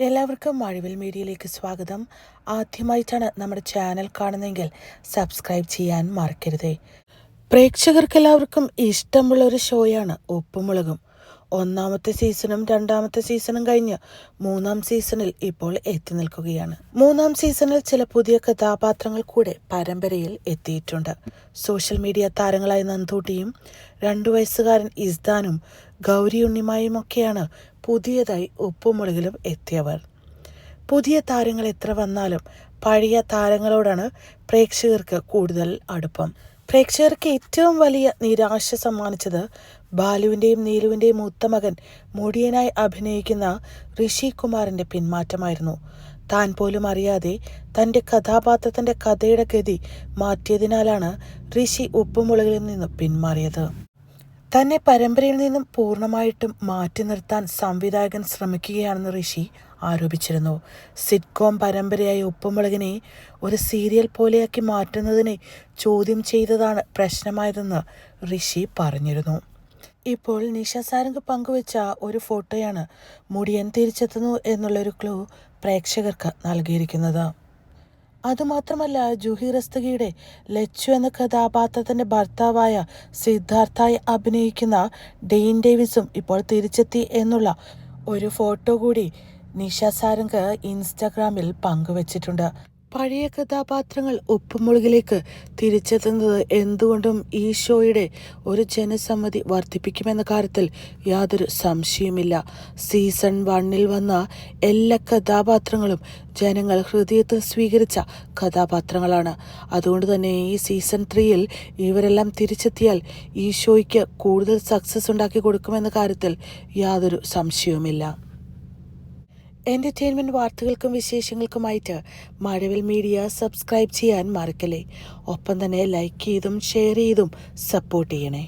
എല്ലാവർക്കും മഴവിൽ മീഡിയയിലേക്ക് സ്വാഗതം. ആദ്യമായിട്ടാണ് നമ്മുടെ ചാനൽ കാണുന്നതെങ്കിൽ സബ്സ്ക്രൈബ് ചെയ്യാൻ മറക്കരുതേ. പ്രേക്ഷകർക്കെല്ലാവർക്കും ഇഷ്ടമുള്ള ഒരു ഷോയാണ് ഉപ്പുമുളകും. ഒന്നാമത്തെ സീസണും രണ്ടാമത്തെ സീസണും കഴിഞ്ഞ് മൂന്നാം സീസണിൽ ഇപ്പോൾ എത്തി നിൽക്കുകയാണ്. മൂന്നാം സീസണിൽ ചില പുതിയ കഥാപാത്രങ്ങൾ കൂടെ പരമ്പരയിൽ എത്തിയിട്ടുണ്ട്. സോഷ്യൽ മീഡിയ താരങ്ങളായ നന്ദൂട്ടിയും രണ്ടു വയസ്സുകാരൻ ഇസ്ദാനും ഗൗരി ഉണ്ണിമായും ഒക്കെയാണ് പുതിയതായി ഉപ്പുമുളകിലും എത്തിയവർ. പുതിയ താരങ്ങൾ എത്ര വന്നാലും പഴയ താരങ്ങളോടാണ് പ്രേക്ഷകർക്ക് കൂടുതൽ അടുപ്പം. പ്രേക്ഷകർക്ക് ഏറ്റവും വലിയ നിരാശ സമ്മാനിച്ചത് ബാലുവിന്റെയും നീലുവിന്റെയും മൂത്ത മകൻ മുടിയനായി അഭിനയിക്കുന്ന ഋഷി കുമാറിന്റെ പിന്മാറ്റമായിരുന്നു. താൻ പോലും അറിയാതെ തന്റെ കഥാപാത്രത്തിന്റെ കഥയുടെ ഗതി മാറ്റിയതിനാലാണ് ഋഷി ഉപ്പുമുളകിൽ നിന്ന് പിന്മാറിയത്. തന്നെ പരമ്പരയിൽ നിന്നും പൂർണമായിട്ടും മാറ്റി നിർത്താൻ സംവിധായകൻ ശ്രമിക്കുകയാണെന്ന് ഋഷി ആരോപിച്ചിരുന്നു. സിറ്റ്കോം പരമ്പരയായ ഉപ്പുമുളകിനെ ഒരു സീരിയൽ പോലെയാക്കി മാറ്റുന്നതിനെ ചോദ്യം ചെയ്തതാണ് പ്രശ്നമായതെന്ന് ഋഷി പറഞ്ഞിരുന്നു. ഇപ്പോൾ നിഷ സാരംഗ് പങ്കുവച്ച ഒരു ഫോട്ടോയാണ് മുടിയൻ തിരിച്ചെത്തുന്നു എന്നുള്ളൊരു ക്ലൂ പ്രേക്ഷകർക്ക് നൽകിയിരിക്കുന്നത്. അതുമാത്രമല്ല ജൂഹി റസ്തഗിയുടെ ലച്ചു എന്ന കഥാപാത്രത്തിന്റെ ഭർത്താവായ സിദ്ധാർത്ഥായി അഭിനയിക്കുന്ന ഡെയിൻ ഡേവിസും ഇപ്പോൾ തിരിച്ചെത്തി എന്നുള്ള ഒരു ഫോട്ടോ കൂടി നിഷ സാരംഗ് ഇൻസ്റ്റാഗ്രാമിൽ പങ്കുവച്ചിട്ടുണ്ട്. പഴയ കഥാപാത്രങ്ങൾ ഉപ്പുമുളകിലേക്ക് തിരിച്ചെത്തുന്നത് എന്തുകൊണ്ടും ഷോയുടെ ഒരു ജനസമ്മതി വർദ്ധിപ്പിക്കുമെന്ന കാര്യത്തിൽ യാതൊരു സംശയവുമില്ല. സീസൺ വണ്ണിൽ വന്ന എല്ലാ കഥാപാത്രങ്ങളും ജനങ്ങൾ ഹൃദയത്തിൽ സ്വീകരിച്ച കഥാപാത്രങ്ങളാണ്. അതുകൊണ്ട് തന്നെ ഈ സീസൺ ത്രീയിൽ ഇവരെല്ലാം തിരിച്ചെത്തിയാൽ ഈ ഷോയ്ക്ക് കൂടുതൽ സക്സസ് ഉണ്ടാക്കി കൊടുക്കുമെന്ന കാര്യത്തിൽ യാതൊരു സംശയവുമില്ല. എന്റർടൈൻമെന്റ് വാർത്തകൾക്കും വിശേഷങ്ങൾക്കുമായിട്ട് മഴവിൽ മീഡിയ സബ്സ്ക്രൈബ് ചെയ്യാൻ മറക്കല്ലേ. ഒപ്പം തന്നെ ലൈക്ക് ചെയ്തും ഷെയർ ചെയ്തും സപ്പോർട്ട് ചെയ്യണേ.